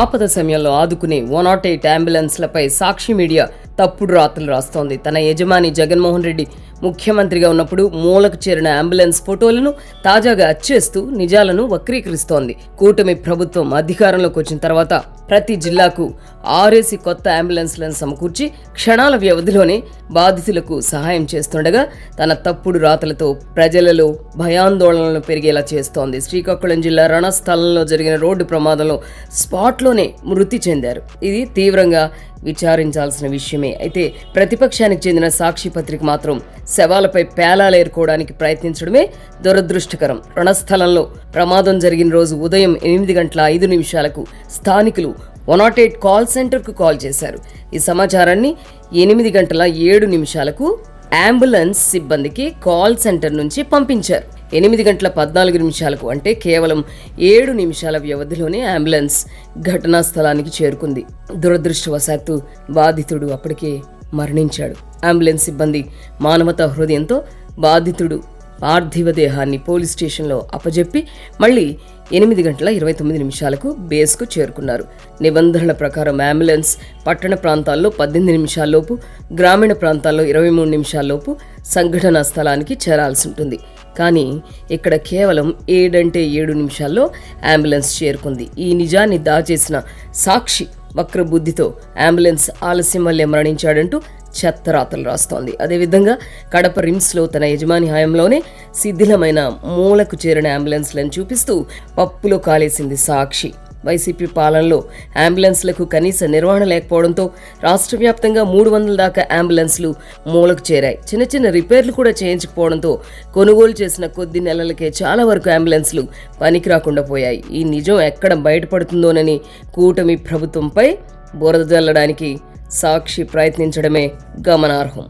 ఆపద సమయంలో ఆదుకునే వన్ నాట్ ఎయిట్ అంబులెన్స్లపై సాక్షి మీడియా తప్పుడు రాతలు రాస్తోంది. తన యజమాని జగన్మోహన్ రెడ్డి ముఖ్యమంత్రిగా ఉన్నప్పుడు మూలకు చేరిన అంబులెన్స్ ఫోటోలను తాజాగా అచ్చేస్తూ నిజాలను వక్రీకరిస్తోంది. కూటమి ప్రభుత్వం అధికారంలోకి వచ్చిన తర్వాత ప్రతి జిల్లాకు ఆరేసి కొత్త అంబులెన్స్లను సమకూర్చి క్షణాల వ్యవధిలోనే బాధితులకు సహాయం చేస్తుండగా తన తప్పుడు రాతలతో ప్రజలలో భయాందోళనలు పెరిగేలా చేస్తోంది. శ్రీకాకుళం జిల్లా రణస్థలంలో జరిగిన రోడ్డు ప్రమాదంలో స్పాట్లోనే మృతి చెందారు. ఇది తీవ్రంగా విచారించాల్సిన విషయమే. అయితే ప్రతిపక్షానికి చెందిన సాక్షి పత్రిక మాత్రం శవాలపై పేలాలు ఏరుకోవడానికి ప్రయత్నించడమే దురదృష్టకరం. రణస్థలంలో ప్రమాదం జరిగిన రోజు ఉదయం ఎనిమిది గంటల ఐదు నిమిషాలకు స్థానికులు వన్ నాట్ ఎయిట్ కాల్ సెంటర్కు కాల్ చేశారు. ఈ సమాచారాన్ని ఎనిమిది గంటల ఏడు నిమిషాలకు అంబులెన్స్ సిబ్బందికి కాల్ సెంటర్ నుంచి పంపించారు. ఎనిమిది గంటల పద్నాలుగు నిమిషాలకు అంటే కేవలం ఏడు నిమిషాల వ్యవధిలోనే అంబులెన్స్ ఘటనా స్థలానికి చేరుకుంది. దురదృష్టవశాత్తు బాధితుడు అప్పటికే మరణించాడు. అంబులెన్స్ సిబ్బంది మానవతా హృదయంతో బాధితుడు పార్థివ దేహాన్ని పోలీస్ స్టేషన్లో అప్పజెప్పి మళ్ళీ ఎనిమిది గంటల ఇరవై తొమ్మిది నిమిషాలకు బేస్కు చేరుకున్నారు. నిబంధనల ప్రకారం అంబులెన్స్ పట్టణ ప్రాంతాల్లో పద్దెనిమిది నిమిషాల్లోపు గ్రామీణ ప్రాంతాల్లో ఇరవై మూడు నిమిషాల్లోపు సంఘటనా స్థలానికి చేరాల్సి ఉంటుంది. కానీ ఇక్కడ కేవలం ఏడంటే ఏడు నిమిషాల్లో అంబులెన్స్ చేరుకుంది. ఈ నిజాన్ని దాచేసిన సాక్షి వక్రబుద్ధితో అంబులెన్స్ ఆలస్యం వల్లే మరణించాడంటూ చెత్తరాతలు రాస్తోంది. అదేవిధంగా కడప రిమ్స్లో తన యజమాని హయాంలోనే శిథిలమైన మూలకు చేరిన అంబులెన్స్లను చూపిస్తూ పప్పులో కాలేసింది సాక్షి. వైసీపీ పాలనలో అంబులెన్స్లకు కనీస నిర్వహణ లేకపోవడంతో రాష్ట్ర వ్యాప్తంగా మూడు వందల దాకా అంబులెన్స్లు మూలకు చేరాయి. చిన్న చిన్న రిపేర్లు కూడా చేయించకపోవడంతో కొనుగోలు చేసిన కొద్ది నెలలకే చాలా వరకు అంబులెన్స్లు పనికి రాకుండా పోయాయి. ఈ నిజం ఎక్కడ బయటపడుతుందోనని కూటమి ప్రభుత్వంపై బురద జల్లడానికి సాక్షి ప్రయత్నించడమే గమనార్హం.